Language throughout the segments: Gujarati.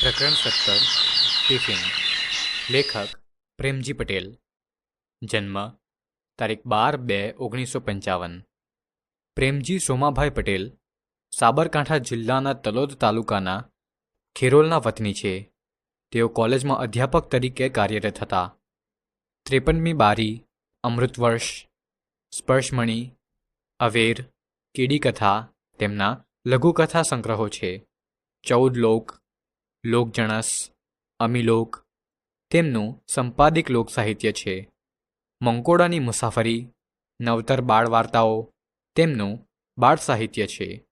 પ્રકરણ સત્તર, ટિફિન. લેખક પ્રેમજી પટેલ. જન્મ તારીખ બાર બે ઓગણીસો પંચાવન. પ્રેમજી સોમાભાઈ પટેલ સાબરકાંઠા જિલ્લાના તલોદ તાલુકાના ખેરોલના વતની છે. તેઓ કોલેજમાં અધ્યાપક તરીકે કાર્યરત હતા. ત્રેપનમી બારી અમૃતવર્ષ સ્પર્શમણી, અવેર કીડીકથા તેમના લઘુકથા સંગ્રહો છે. ચૌદ લોક લોકજણસ, અમીલોક, તેમનું સંપાદિક લોકસાહિત્ય છે. મંકોડાની મુસાફરી, નવતર બાળ વાર્તાઓ તેમનું બાળ સાહિત્ય છે.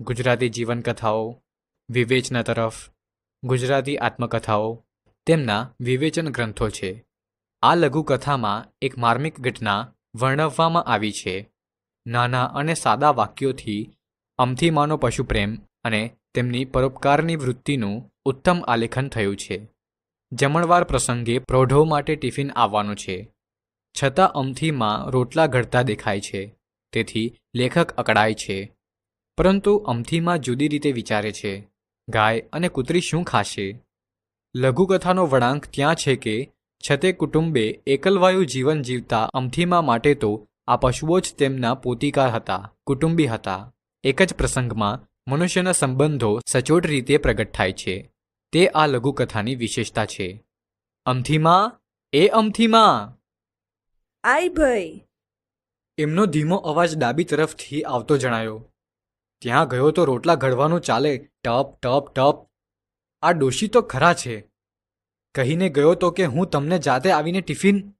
ગુજરાતી જીવનકથાઓ, વિવેચના તરફ, ગુજરાતી આત્મકથાઓ, તેમના વિવેચન ગ્રંથો છે. આ લઘુકથામાં એક માર્મિક ઘટના વર્ણવવામાં આવી છે. નાના અને સાદા વાક્યોથી અમથીમાનો પશુપ્રેમ અને તેમની પરોપકારની વૃત્તિનું ઉત્તમ આલેખન થયું છે. જમણવાર પ્રસંગે પ્રૌઢો માટે ટિફિન આવવાનું છે. છતાં અમથીમાં રોટલા ઘડતા દેખાય છે. તેથી લેખક અકળાય છે. પરંતુ અમથીમાં જુદી રીતે વિચારે છે. ગાય અને કૂતરી શું ખાશે? લઘુકથાનો વળાંક ત્યાં છે કે, છતે કુટુંબે એકલવાયુ જીવન જીવતા અમથીમાં માટે તો આ પશુઓ જ તેમના પોતિકાર હતા, કુટુંબી હતા. એક જ પ્રસંગમાં મનુષ્યના સંબંધો સચોટ રીતે પ્રગટ થાય છે. તે આ લઘુકથાની વિશેષતા છે. અમથીમાં એ અમથીમાં! આય ભાઈ! એમનો ધીમો અવાજ ડાબી તરફથી આવતો જણાયો. ત્યાં ગયો તો રોટલા ઘડવાનું ચાલે ટપ ટપ ટપ. આ ડોશી તો ખરા છે. કહીને ગયો તો કે હું તમને જાતે આવીને ટિફિન?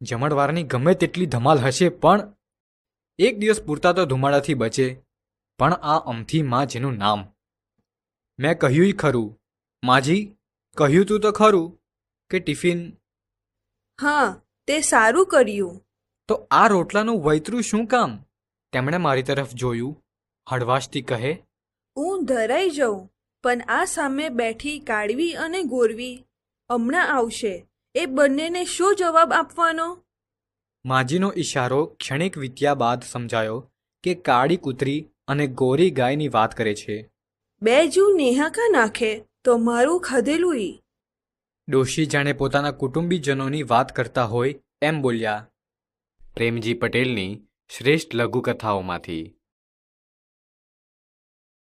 જમણવારની ગમે તેટલી ધમાલ હશે પણ એક દિવસ પૂરતા તો ધુમાડાથી બચે. પણ આ અમથી માં જેનું નામ. મેં કહ્યુંય ખરું. માજી કહ્યું તું તો ખરું કે ટિફિન? હા તે સારું કર્યું. તો આ રોટલાનું વૈતરું શું કામ? તેમણે મારી તરફ જોયું. હળવાશથી કહે હું ધરાઈ જાઉં પણ આ સામે બેઠી કાઢવી અને ગોરવી હમણાં આવશે. એ બંનેને શું જવાબ આપવાનો? માજીનો ઈશારો ક્ષણિક વીત્યા બાદ સમજાયો કે કાળી કૂતરી અને ગોરી ગાયની વાત કરે છે. બે જૂ નેહાકા નાખે. તો મારું ખાધેલું ઈ ડોશી જાણે પોતાના કુટુંબીજનોની વાત કરતા હોય એમ બોલ્યા. પ્રેમજી પટેલની શ્રેષ્ઠ લઘુકથાઓમાંથી